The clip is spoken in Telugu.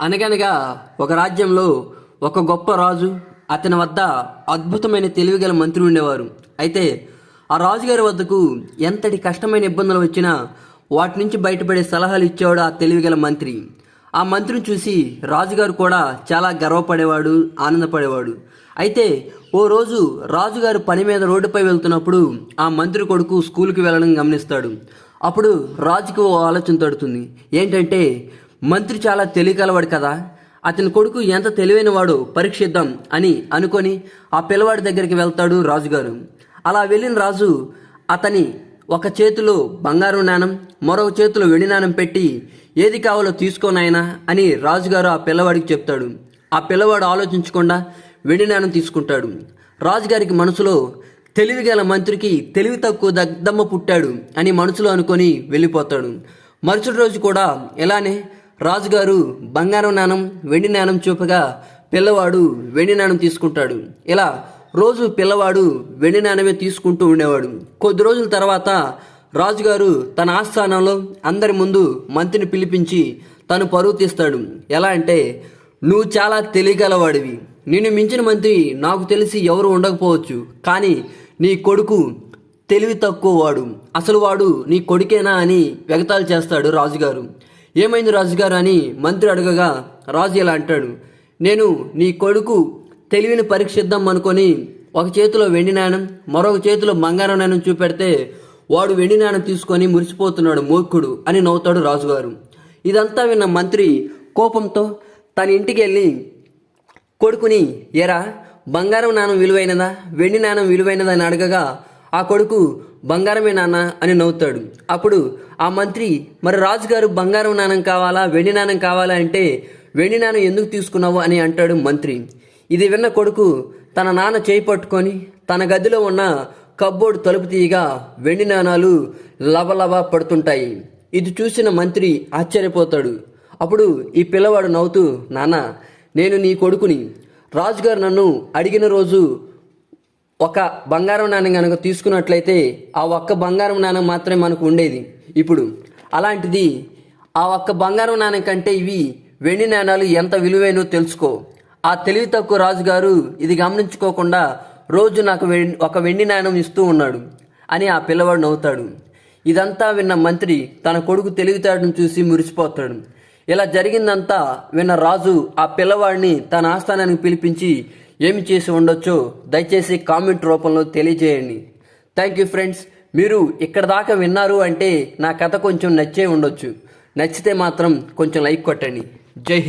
అనగనగా ఒక రాజ్యంలో ఒక గొప్ప రాజు అతని వద్ద అద్భుతమైన తెలివిగల మంత్రి ఉండేవారు. అయితే ఆ రాజుగారి వద్దకు ఎంతటి కష్టమైన ఇబ్బందులు వచ్చినా వాటి నుంచి బయటపడే సలహాలు ఇచ్చేవాడు ఆ తెలివిగల మంత్రి. ఆ మంత్రిని చూసి రాజుగారు కూడా చాలా గర్వపడేవాడు ఆనందపడేవాడు. అయితే ఓ రోజు రాజుగారు పని మీద రోడ్డుపై వెళ్తున్నప్పుడు ఆ మంత్రి కొడుకు స్కూల్కి వెళ్ళడం గమనిస్తాడు. అప్పుడు రాజుకు ఓ ఆలోచన తడుతుంది. ఏంటంటే మంత్రి చాలా తెలియగలవాడు కదా. అతని కొడుకు ఎంత తెలివైనవాడో పరీక్షిద్దాం అని అనుకొని ఆ పిల్లవాడి దగ్గరికి వెళ్తాడు రాజుగారు. అలా వెళ్ళిన రాజు అతని ఒక చేతిలో బంగారు నాణం మరొక చేతిలో వెండి నాణం పెట్టి ఏది కావాలో తీసుకోనాయనా అని రాజుగారు ఆ పిల్లవాడికి చెప్తాడు. ఆ పిల్లవాడు ఆలోచించకుండా వెండి నాణం తీసుకుంటాడు. రాజుగారికి మనసులో తెలివిగల మంత్రికి తెలివి తక్కువ దద్దమ్మ పుట్టాడు అని మనసులో అనుకొని వెళ్ళిపోతాడు. మరుసటి రోజు కూడా ఇలానే రాజుగారు బంగారం నాణం వెండి నాణం చూపగా పిల్లవాడు వెండి నాణం తీసుకుంటాడు. ఇలా రోజు పిల్లవాడు వెండి నాణమే తీసుకుంటూ ఉండేవాడు. కొద్ది రోజుల తర్వాత రాజుగారు తన ఆస్థానంలో అందరి ముందు మంత్రిని పిలిపించి తను పరువు తీస్తాడు. ఎలా అంటే నువ్వు చాలా తెలియగలవాడివి. నిన్ను మించిన మంత్రి నాకు తెలిసి ఎవరు ఉండకపోవచ్చు. కానీ నీ కొడుకు తెలివి తక్కువ వాడు. అసలు వాడు నీ కొడుకేనా అని వెగతాలు చేస్తాడు రాజుగారు. ఏమైంది రాజుగారు అని మంత్రి అడగగా రాజు ఇలా అంటాడు నేను నీ కొడుకు తెలివిని పరీక్షిద్దాం అనుకొని ఒక చేతిలో వెండి నాణం మరొక చేతిలో బంగారం నాణం చూపెడితే వాడు వెండి నాణం తీసుకొని మురిసిపోతున్నాడు మూర్ఖుడు అని నవ్వుతాడు రాజుగారు. ఇదంతా విన్న మంత్రి కోపంతో తన ఇంటికి వెళ్ళి కొడుకుని ఎరా బంగారం నాణం విలువైనదా? వెండి నాణం విలువైనదా? అని అడగగా ఆ కొడుకు బంగారమే నాన్న అని నవ్వుతాడు. అప్పుడు ఆ మంత్రి మరి రాజుగారు బంగారం నాణం కావాలా? వెండి నాణం కావాలా? అంటే వెండి నాణం ఎందుకు తీసుకున్నావు? అని అంటాడు మంత్రి. ఇది విన్న కొడుకు తన నాన్న చేయి పట్టుకొని తన గదిలో ఉన్న కబ్బోర్డు తలుపు తీయగా వెండి నాణాలు లబలబ పడుతుంటాయి. ఇది చూసిన మంత్రి ఆశ్చర్యపోతాడు. అప్పుడు ఈ పిల్లవాడు నవ్వుతూ నాన్న నేను నీ కొడుకుని. రాజుగారు నన్ను అడిగిన రోజు ఒక బంగారం నాణ్యం కనుక తీసుకున్నట్లయితే ఆ ఒక్క బంగారం నాణ్యం మాత్రమే మనకు ఉండేది. ఇప్పుడు అలాంటిది ఆ ఒక్క బంగారం నాణ్యం కంటే ఇవి వెండి నాణాలు ఎంత విలువైనో తెలుసుకో. ఆ తెలివి తక్కువ రాజుగారు ఇది గమనించుకోకుండా రోజు నాకు ఒక వెండి నాణ్యం ఇస్తూ ఉన్నాడు అని ఆ పిల్లవాడు నవ్వుతాడు. ఇదంతా విన్న మంత్రి తన కొడుకు తెలివితేటను చూసి మురిసిపోతాడు. ఇలా జరిగిందంతా విన్న రాజు ఆ పిల్లవాడిని తన ఆస్థానానికి పిలిపించి ఏమి చేసి ఉండొచ్చో దయచేసి కామెంట్ రూపంలో తెలియజేయండి. థ్యాంక్ యూ ఫ్రెండ్స్ మీరు ఇక్కడ దాకా విన్నారు అంటే నా కథ కొంచెం నచ్చే ఉండొచ్చు. నచ్చితే మాత్రం కొంచెం లైక్ కొట్టండి. జై హింద్.